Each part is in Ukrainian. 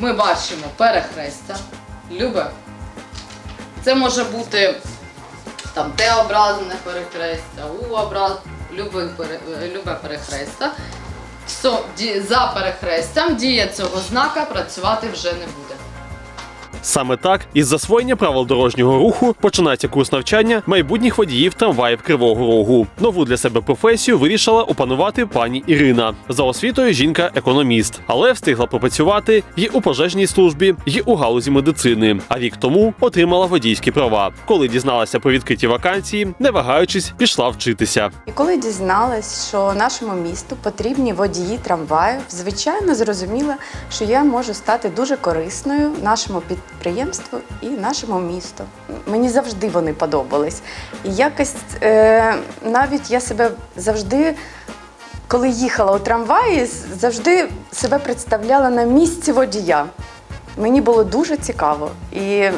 ми бачимо перехрестя, любе. Це може бути там Т-образне перехрестя, У-образне, любе, перехрестя. За перехрестям дія цього знака працювати вже не буде. Саме так, із засвоєння правил дорожнього руху починається курс навчання майбутніх водіїв трамваїв Кривого Рогу. Нову для себе професію вирішила опанувати пані Ірина. За освітою жінка економіст, але встигла попрацювати і у пожежній службі, і у галузі медицини. А рік тому отримала водійські права. Коли дізналася про відкриті вакансії, не вагаючись, пішла вчитися. І коли дізналась, що нашому місту потрібні водії трамваїв, звичайно зрозуміла, що я можу стати дуже корисною нашому підприємству і нашому місту. Мені завжди вони подобались. І якось е, навіть я себе завжди. Коли їхала у трамваї, завжди себе представляла на місці водія. Мені було дуже цікаво, і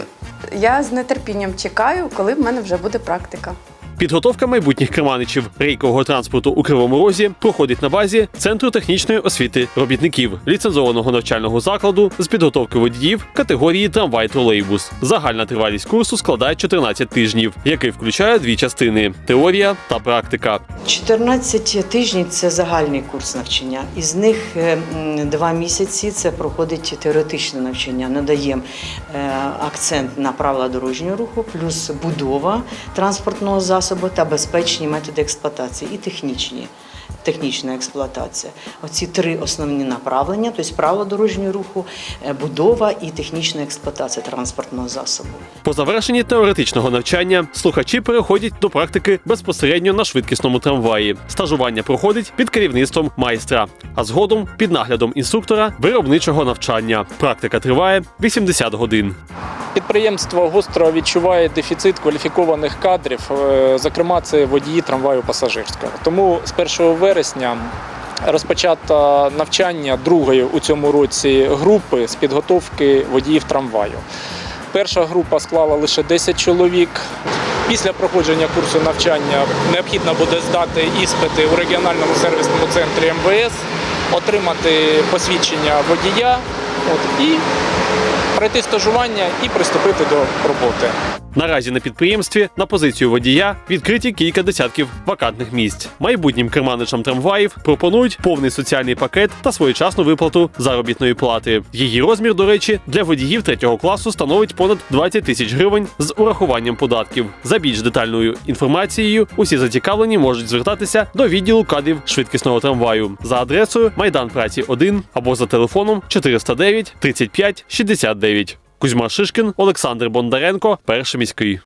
я з нетерпінням чекаю, коли в мене вже буде практика. Підготовка майбутніх керманичів рейкового транспорту у Кривому Розі проходить на базі Центру технічної освіти робітників ліцензованого навчального закладу з підготовки водіїв категорії трамвай тролейбус. Загальна тривалість курсу складає 14 тижнів, який включає дві частини теорія та практика. 14 тижнів це загальний курс навчання. Із них е, два місяці це проходить теоретичне навчання. Надаємо е, акцент на правила дорожнього руху, плюс будова транспортного засобу та безпечні методи експлуатації і технічні. Технічна експлуатація. Оці три основні направлення, тобто правила дорожнього руху, е, будова і технічна експлуатація транспортного засобу. По завершенні теоретичного навчання слухачі переходять до практики безпосередньо на швидкісному трамваї. Стажування проходить під керівництвом майстра, а згодом під наглядом інструктора виробничого навчання. Практика триває 80 годин. Підприємство гостро відчуває дефіцит кваліфікованих кадрів, е, зокрема, це водії трамваю пасажирського. Тому з 1 вересня розпочато навчання другої у цьому році групи з підготовки водіїв трамваю. Перша група склала лише 10 чоловік. Після проходження курсу навчання необхідно буде здати іспити у регіональному сервісному центрі МВС, отримати посвідчення водія от, і пройти стажування і приступити до роботи. Наразі на підприємстві на позицію водія відкриті кілька десятків вакантних місць. Майбутнім керманичам трамваїв пропонують повний соціальний пакет та своєчасну виплату заробітної плати. Її розмір, до речі, для водіїв третього класу становить понад 20 тисяч гривень з урахуванням податків. За більш детальною інформацією усі зацікавлені можуть звертатися до відділу кадрів швидкісного трамваю за адресою Майдан Праці 1 або за телефоном 409 35 69. Кузьма Шишкін, Олександр Бондаренко, перший міський.